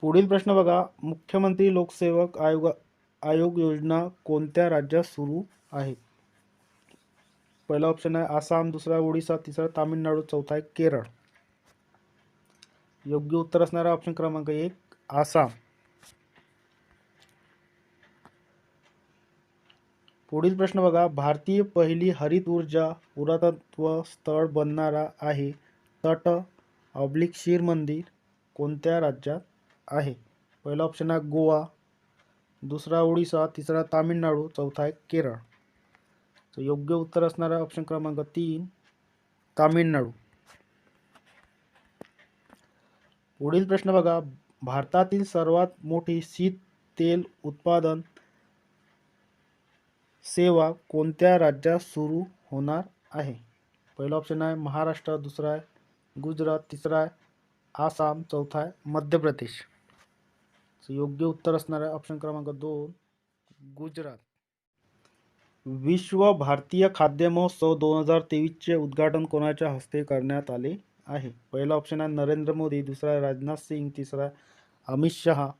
पुढील प्रश्न बघा. मुख्यमंत्री लोकसेवक आयोग आयोग योजना कोणत्या राज्यात सुरू आहे? पहिला ऑप्शन आहे आसाम दुसरा ओडिसा तिसरा तामिळनाडू चौथा आहे केरळ. योग्य उत्तर असणारा ऑप्शन क्रमांक एक आसाम. पुढील प्रश्न बघा. भारतीय पहिली हरित ऊर्जा पुरातत्व स्थळ बनणारा आहे तट ऑब्लिक शिर मंदिर कोणत्या राज्यात? आहे. पहिला ऑप्शन आहे गोवा. दुसरा ओडिसा. तिसरा तामिळनाडू. चौथा आहे केरळ. तर योग्य उत्तर असणारा ऑप्शन क्रमांक तीन तामिळनाडू. पुढील प्रश्न बघा. भारतातील सर्वात मोठी शीत तेल उत्पादन सेवा कोणत्या राज्यात सुरू होणार आहे? पहिला ऑप्शन आहे महाराष्ट्र. दुसरा आहे गुजरात. तिसरा आहे आसाम. चौथा आहे मध्य प्रदेश. सो योग्य उत्तर असणार आहे ऑप्शन क्रमांक दोन गुजरात. विश्व भारतीय खाद्य महोत्सव दोन हजार तेवीसचे उद्घाटन कोणाच्या हस्ते करण्यात आले आहे? पहिला ऑप्शन आहे नरेंद्र मोदी दुसरा आहे राजनाथ सिंग तिसरा आहे अमित शहा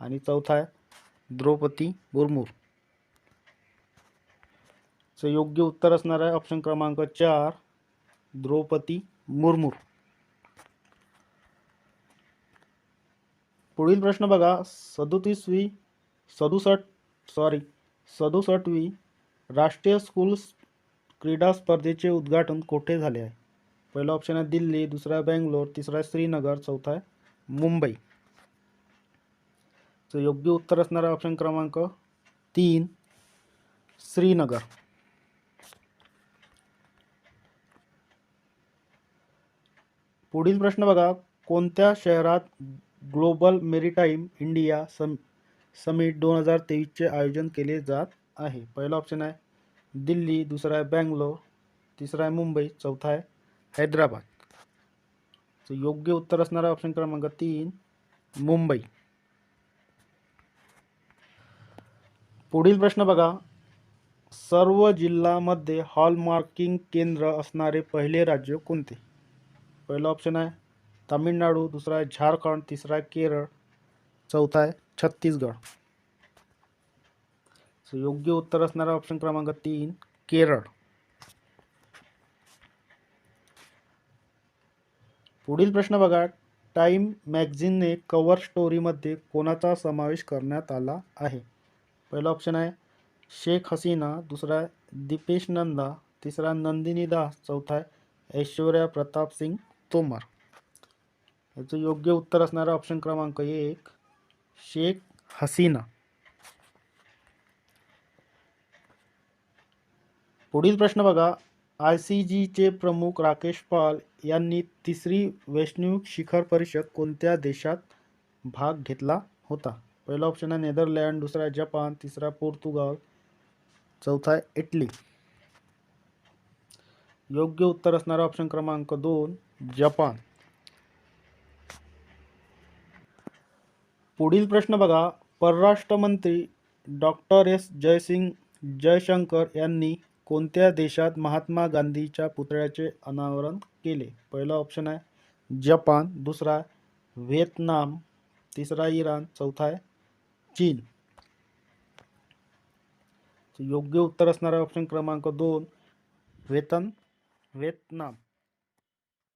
आणि चौथा आहे द्रौपदी मुर्मू. चं योग्य उत्तर असणार आहे ऑप्शन क्रमांक चार द्रौपदी मुर्मू. पुढील प्रश्न बघा. सदोतीसवी सदुसष्ट सॉरी सदुसष्टवी राष्ट्रीय स्कूल क्रीडा स्पर्धेचे उद्घाटन कोठे झाले आहे? पहिला ऑप्शन आहे दिल्ली दुसरा बँगलोर बेंगलोर तिसरा आहे श्रीनगर चौथा आहे मुंबई. तर योग्य उत्तर असणारा ऑप्शन क्रमांक तीन श्रीनगर. पुढील प्रश्न बघा. कोणत्या शहरात global maritime India sum summit दोन हजार तेवीसचे आयोजन केले जात आहे. पहिला ऑप्शन आहे दिल्ली दुसरा आहे बँगलोर तिसरा आहे मुंबई चौथा आहे हैदराबाद. तर योग्य उत्तर असणारा ऑप्शन क्रमांक तीन मुंबई. पुढील प्रश्न बघा. सर्व जिल्ह्यामध्ये हॉलमार्किंग केंद्र असणारे पहिले राज्य कोणते? पहिलं ऑप्शन आहे तामिळनाडू दुसरा आहे झारखंड तिसरा आहे केरळ चौथा आहे छत्तीसगड. सो योग्य उत्तर असणारा ऑप्शन क्रमांक तीन केरळ. पुढील प्रश्न बघा. टाईम मॅगझिनने कव्हर स्टोरीमध्ये कोणाचा समावेश करण्यात आला आहे? पहिला ऑप्शन आहे शेख हसीना दुसरा आहे दीपेश नंदा तिसरा नंदिनी दास चौथा आहे ऐश्वर्या प्रताप सिंग तोमर. याचं योग्य उत्तर असणारा ऑप्शन क्रमांक एक शेख हसीना. पुढील प्रश्न बघा. आय सी जीचे प्रमुख राकेश पाल यांनी तिसरी वैष्णविक शिखर परिषद कोणत्या देशात भाग घेतला होता? पहिला ऑप्शन आहे नेदरलँड दुसरा जपान तिसरा पोर्तुगाल चौथा आहे इटली. योग्य उत्तर असणारा ऑप्शन क्रमांक दोन जपान. पुढील प्रश्न बघा. परराष्ट्र मंत्री डॉक्टर एस. जयसिंग जयशंकर यांनी कोणत्या देशात महात्मा गांधीच्या पुतळ्याचे अनावरण केले? पहिला ऑप्शन आहे जपान दुसरा व्हिएतनाम तिसरा इराण चौथा आहे चीन. योग्य उत्तर असणारा ऑप्शन क्रमांक दोन वेतन व्हिएतनाम.